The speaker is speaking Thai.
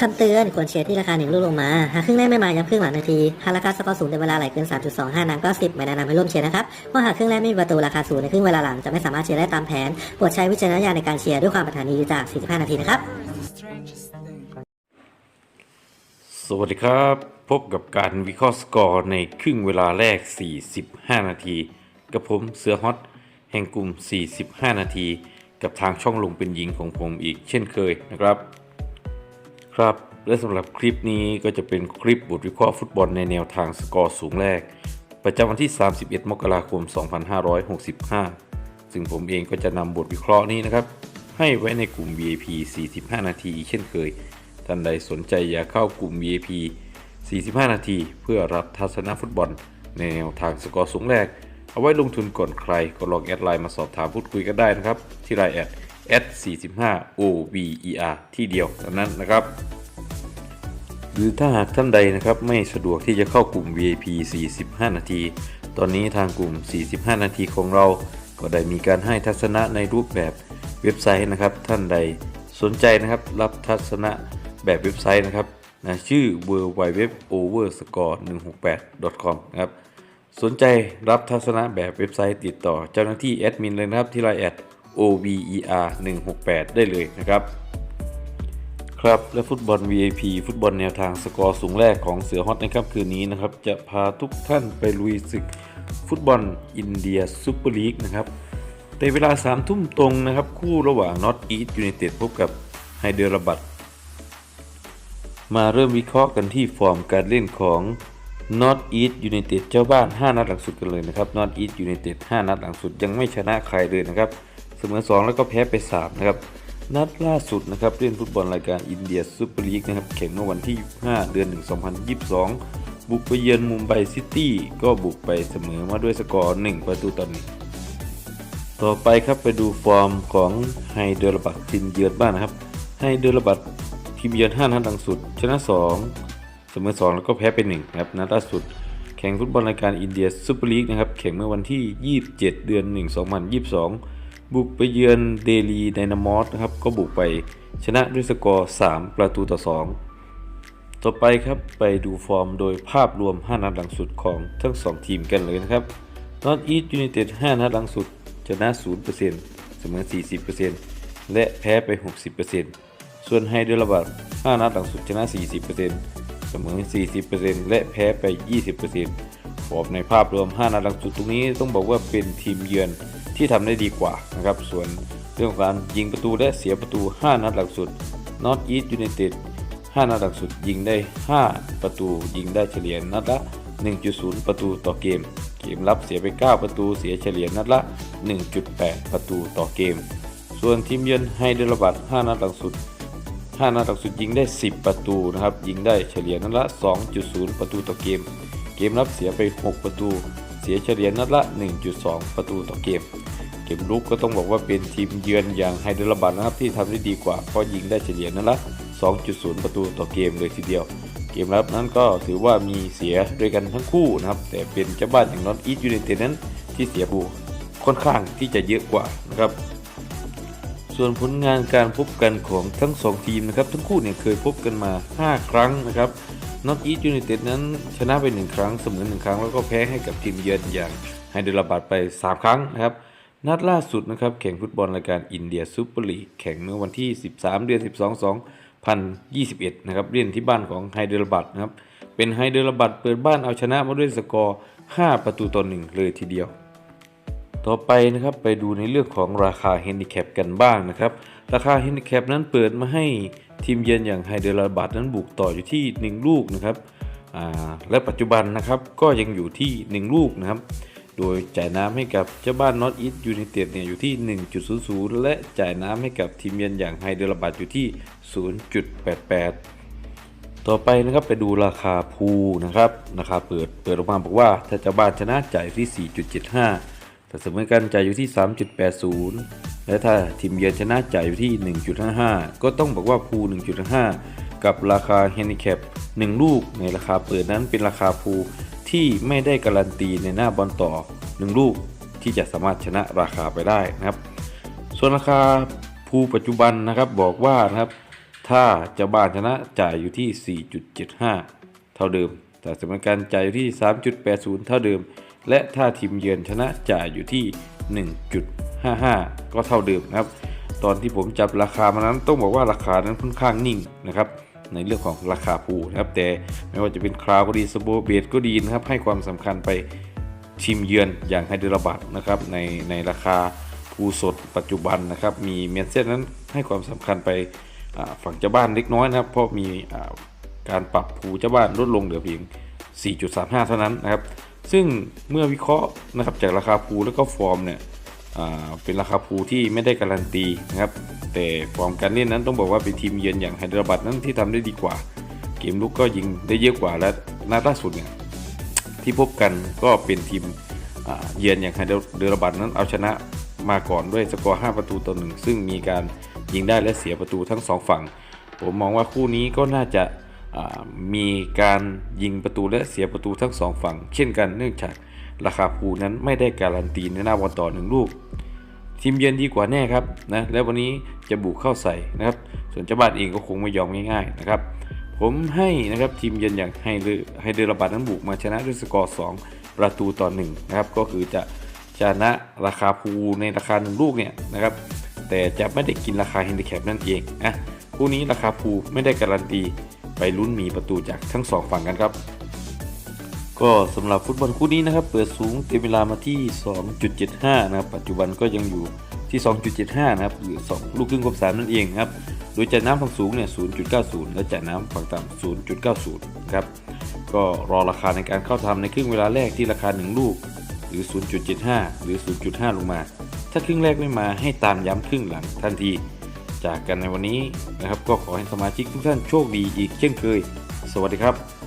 คำเตือนควรเชียร์ที่ราคาหนึ่งลูกลงมา หากครึ่งแรกไม่มาย้ำครึ่งหลังนาที หากราคาสกอร์สูงในเวลาไหลเกิน 3.25 นางก็ 10 ไม่แนะนำให้ร่วมเชียร์นะครับเพราะหากครึ่งแรกไม่มีประตูราคาสูงในครึ่งเวลาหลังจะไม่สามารถเชียร์ได้ตามแผนโปรดใช้วิจารณญาณในการเชียร์ด้วยความปรารถนาดีจาก 45 นาทีนะครับ สวัสดีครับ พบกับการวิเคราะห์สกอร์ในครึ่งเวลาแรก 45 นาที กับผมเสือฮอตแห่งกลุ่ม 45 นาที กับทางช่องลงเป็นหญิงของผมอีกเช่นเคยนะครับ ครับและสำหรับคลิปนี้ก็จะเป็นคลิปบทวิเคราะห์ฟุตบอลในแนวทางสกอร์สูงแรก ประจำวันที่ 31 มกราคม 2565 ซึ่งผมเองก็จะนำบทวิเคราะห์นี้นะครับ ให้ไว้ในกลุ่ม VIP 45 นาที เช่นเคย ท่านใดสนใจอยากเข้ากลุ่ม VIP 45 นาที เพื่อรับทัศนฟุตบอล ในแนวทางสกอร์สูงแรก เอาไว้ลงทุนก่อนใครก็ลองแอดไลน์มาสอบถามพูดคุยกันได้นะครับ ที่ไลน์แอด แอด45 OVER ที่เดียวเท่านั้นนะครับ หรือถ้าหากท่านใดนะครับไม่สะดวกที่จะเข้ากลุ่ม VIP 45 นาที ตอนนี้ทางกลุ่ม 45 นาทีของเรา ก็ได้มีการให้ทัศนะในรูปแบบเว็บไซต์นะครับ ท่านใดสนใจนะครับ รับทัศนะแบบเว็บไซต์นะครับนะชื่อ w w w o v e r s c o r e 1 6 8 com นะครับสนใจรับทัศนะแบบเว็บไซต์ติดต่อเจ้าหน้าที่แอดมินเลยนะครับที่ไลน์แอด OVER 168 ได้เลยนะครับครับและฟุตบอล VIP ฟุตบอลแนวทางสกอร์สูงแรกของเสือฮอตในค่ำคืนนี้นะครับจะพาทุกท่านไปลุยศึกฟุตบอลอินเดียซูเปอร์ลีกนะครับในเวลา3ทุ่มตรงนะครับคู่ระหว่าง North East United พบกับไฮเดรบัตมาเริ่มวิเคราะห์กันที่ฟอร์มการเล่นของ North East United เจ้าบ้าน 5 นัดหลังสุดกันเลยนะครับ North East United 5นัดหลังสุดยังไม่ชนะใครเลยนะครับ สมอ 2 แล้วก็แพ้ไป 3 นะครับ นัดล่าสุดนะครับเล่นฟุตบอลรายการอินเดียซูเปอร์ลีกนะครับแข่งเมื่อวันที่ 5 เดือน 1 2022 บุกไปเยือนมุมไบซิตี้ก็บุกไปเสมอมาด้วยสกอร์ 1 ประตูต่อหนึ่งต่อไปครับไปดูฟอร์มของไฮเดรบัตทีมเยือนบ้างนะครับไฮเดรบัตทีมเยือน5นัดหลังสุด ชนะ 2 เสมอ 2 แล้วก็แพ้ไป1นะครับนัดล่าสุดแข่งฟุตบอลรายการอินเดียซูเปอร์ลีกนะครับแข่งเมื่อวันที่ 27 เดือน 1 2022 บุกไปเยือนเดลีไดนามอสนะครับก็บุกไปชนะด้วยสกอร์ 3 ประตูต่อ 2 ต่อไปครับไปดูฟอร์มโดยภาพรวม 5 นัดหลังสุดของทั้ง 2 ทีมกันเลยนะครับนอตอีสต์ยูไนเต็ด5นัดหลังสุดชนะ 0%เสมอ 40%และแพ้ไป 60%ส่วนไฮเดรบัต5นัดหลังสุดชนะ 40%เสมอ 40%และแพ้ไป 20%ฟอร์มในภาพรวม 5 นัดหลังสุดตรงนี้ต้องบอกว่าเป็นทีมเยือน ที่ทำได้ดีกว่านะครับ ส่วนเรื่องการยิงประตูและเสียประตู 5 นัดหลังสุด North East United 5นัดหลังสุดยิงได้ 5 ประตูยิงได้เฉลี่ยนัดละ 1.0 ประตูต่อเกม เกมรับเสียไป 9 ประตูเสียเฉลี่ยนัดละ 1.8 ประตูต่อเกม ส่วนทีมเยือนไฮเดรบัต5นัดหลังสุด5นัดหลังสุดยิงได้ 10 ประตูนะครับยิงได้เฉลี่ยนัดละ 2.0 ประตูต่อเกม เกมรับเสียไป 6 ประตู เสียเฉลี่ยนัดละ 1.2 ประตูต่อเกม เกมลุกก็ต้องบอกว่าเป็นทีมเยือนอย่างไฮเดรบัตนะครับที่ทำได้ดีกว่าเพราะยิงได้เฉลี่ยนัดละ 2.0 ประตูต่อเกมเลยทีเดียว เกมรับนั้นก็ถือว่ามีเสียด้วยกันทั้งคู่นะครับ แต่เป็นเจ้าบ้านอย่างนอตอีสยูไนเต็ดนั้นที่เสียบูค่อนข้างที่จะเยอะกว่านะครับส่วนผลงานการพบกันของทั้ง 2 ทีมนะครับ ทั้งคู่เนี่ยเคยพบกันมา 5 ครั้งนะครับ นอตอีสยูไนเต็ดนั้นชนะไป 1 ครั้งเสมอ1ครั้ง แล้วก็แพ้ให้กับทีมเยือนอย่างไฮเดรบัตไป 3 ครั้งนะครับ นัดล่าสุดนะครับแข่งฟุตบอลรายการอินเดียซูเปอร์ลีกแข่งเมื่อวันที่ 13 เดือน 12 2021 นะครับเล่นที่บ้านของไฮเดรบัตนะครับเป็นไฮเดรบัตเปิดบ้านเอาชนะมาด้วยสกอร์ 5 ประตูต่อ1เลยทีเดียวต่อไปนะครับไปดูในเรื่องของราคาเฮนดิแคปกันบ้างนะครับ ราคาเฮนดิแคปนั้นเปิดมาให้ ทีมเยือนอย่างไฮเดรบัตนั้นบุกต่ออยู่ที่ 1 ลูกนะครับและปัจจุบันนะครับก็ยังอยู่ที่ 1 ลูกนะครับ โดยจ่ายน้ำให้กับเจ้าบ้าน North East United เนี่ยอยู่ที่ 1.00 และจ่ายน้ำให้กับทีมเยือนอย่างไฮเดรบัตอยู่ที่ 0.88 ต่อไปนะครับไปดูราคาพูนะครับราคาเปิดเปิดออกมาบอกว่าถ้าเจ้าบ้านชนะจ่ายที่ 4.75แต่เสมอกันจ่ายอยู่ที่ 3.80 และถ้าทีมเยือนชนะจ่ายอยู่ที่ 1.55 ก็ต้องบอกว่าพู1.5 กับราคาแฮนดิแคป1 ลูกในราคาเปิดนั้นเป็นราคาพูที่ไม่ได้การันตีในหน้าบอลต่อ 1 ลูกที่จะสามารถชนะราคาไปได้นะครับ ส่วนราคาภูปัจจุบันนะครับบอกว่านะครับ ถ้าจ้าบ้านชนะจ่ายอยู่ที่ 4.75 เท่าเดิม แต่สมการจ่ายอยู่ที่ 3.80 เท่าเดิม และถ้าทีมเยือนชนะจ่ายอยู่ที่ 1. 55 ก็เท่าเดิมนะครับ ตอนที่ผมจับราคามานั้นต้องบอกว่าราคานั้นค่อนข้างนิ่งนะครับในเรื่องของราคาภูนะครับ แต่ไม่ว่าจะเป็นคราวก็ดีสโบเบดก็ดีนะครับให้ความสำคัญไปทีมเยือนอย่างไฮเดรบัตนะครับในในราคาภูสดปัจจุบันนะครับมีเมียนเซนนั้นให้ความสำคัญไปฝั่งเจ้าบ้านเล็กน้อยนะครับ เพราะมีการปรับภูเจ้าบ้านลดลงเหลือเพียง 4.35 เท่านั้นนะครับ ซึ่งเมื่อวิเคราะห์นะครับจากราคาภูแล้วก็ฟอร์มเนี่ย เป็นราคาภูที่ไม่ได้การันตีนะครับ แต่ฟอร์มการเล่นนั้นต้องบอกว่าเป็นทีมเยือนอย่างไฮเดรบัตนั้นที่ทำได้ดีกว่า เกมลุกก็ยิงได้เยอะกว่าและนัดล่าสุดเนี่ยที่พบกันก็เป็นทีมเยือนอย่างไฮเดรบัตนั้นเอาชนะมาก่อนด้วยสกอร์ 5 ประตูต่อหนึ่งซึ่งมีการยิงได้และเสียประตูทั้งสองฝั่ง ผมมองว่าคู่นี้ก็น่าจะมีการยิงประตูและเสียประตูทั้งสองฝั่ง เช่นกันเนื่องจาก ราคาภูนั้นไม่ได้การันตีในหน้าบอลต่อหนึ่งลูก ทีมเยือนดีกว่าแน่ครับนะและวันนี้จะบุกเข้าใส่นะครับ ส่วนเจ้าบ้านเองก็คงไม่ยอมง่ายๆนะครับ ผมให้นะครับทีมเยือนอย่างไฮเดอไฮเดรบัตนั้นบุกมาชนะด้วยสกอร์2ประตูต่อ1นะครับก็คือจะชนะราคาภูในราคา1ลูกเนี่ยนะครับแต่จะไม่ได้กินราคา h ฮนดิแคปนั่นเองนะคู่นี้ราคาภูไม่ได้การันตีไปลุ้นมีประตูจากทั้งสองฝั่งกันครับ ก็สำหรับฟุตบอลคู่นี้นะครับ เปิดสูงเต็มเวลามาที่ 2.75 นะครับ ปัจจุบันก็ยังอยู่ที่ 2.75 นะครับหรือ 2 ลูกครึ่งกบ3นั่นเองครับ โดยจ่ายน้ำฝั่งสูงเนี่ย 0.90 และจ่ายน้ำฝั่งต่ำ 0.90นะครับ ก็รอราคาในการเข้าทำในครึ่งเวลาแรกที่ราคา 1 ลูก หรือ 0.75 หรือ 0.5 ลงมา ถ้าครึ่งแรกไม่มาให้ตามย้ำครึ่งหลังทันที จากกันในวันนี้นะครับ ก็ขอให้สมาชิกทุกท่านโชคดีอีกเช่นเคย สวัสดีครับ